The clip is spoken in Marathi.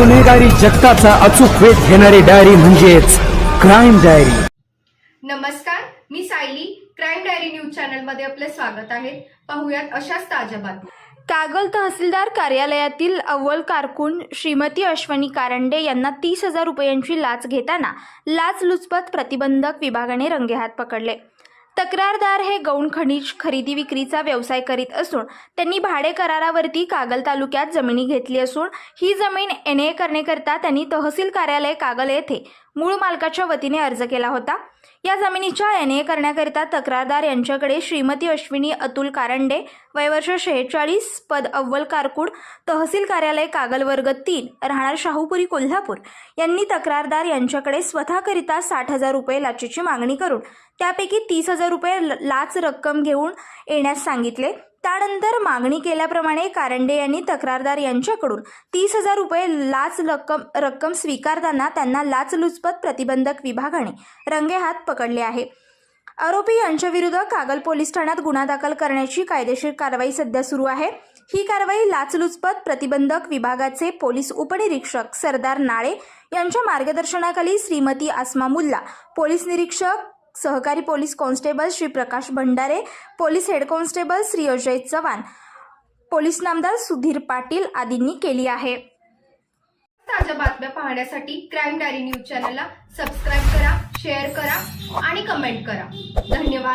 गुन्हेगारी जगताचा अचूक वेध घेणारी डायरी म्हणजेच क्राईम डायरी. नमस्कार मी सायली. क्राईम डायरी न्यूज चॅनलमध्ये आपले स्वागत आहे. पाहुयात अशाच ताज्या बातम्या. कागल तहसीलदार कार्यालयातील अव्वल कारकून श्रीमती अश्वनी कारंडे यांना तीस हजार रुपयांची लाच घेताना लाचलुचपत प्रतिबंधक विभागाने रंगेहात पकडले. तक्रारदार हे गौण खनिज खरेदी विक्रीचा व्यवसाय करीत असून त्यांनी भाडे करारावरती कागल तालुक्यात जमिनी घेतली असून ही जमीन एन ए करण्याकरता त्यांनी तहसील कार्यालय कागल येथे मूळ मालकाच्या वतीने अर्ज केला होता. या जमिनीच्या एन ए करण्याकरिता तक्रारदार यांच्याकडे श्रीमती अश्विनी अतुल कारंडे वयवर्ष शेहेचाळीस पद अव्वल कारकूड तहसील कार्यालय कागल वर्ग तीन राहणार शाहूपुरी कोल्हापूर. यांनी तक्रारदार यांच्याकडे स्वतःकरिता साठ हजार रुपये लाचेची मागणी करून त्यापैकी तीस हजार रुपये ल- लाच रक्कम घेऊन येण्यास सांगितले. त्यानंतर मागणी केल्याप्रमाणे कारंडे यांनी तक्रारदार यांच्याकडून तीस हजार रुपये लाच रक्कम रक्कम स्वीकारताना त्यांना लाचलुचपत प्रतिबंधक विभागाने रंगेहात पकडले आहे. आरोपी यांच्याविरुद्ध कागल पोलीस ठाण्यात गुन्हा दाखल करण्याची कायदेशीर कारवाई सध्या सुरू आहे. ही कारवाई लाचलुचपत प्रतिबंधक विभागाचे पोलीस उपनिरीक्षक सरदार नाळे यांच्या मार्गदर्शनाखाली श्रीमती आसमा मुल्ला पोलीस निरीक्षक सहकारी police constable Shri Prakash Bhandare police head constable Shri Ajay Chavan police नामदार सुधीर पाटील आदींनी केली आहे. ताज्या बातम्या पाहण्यासाठी क्राईम डायरी न्यूज चॅनलला सबस्क्राईब करा शेअर करा आणि कमेंट करा. धन्यवाद.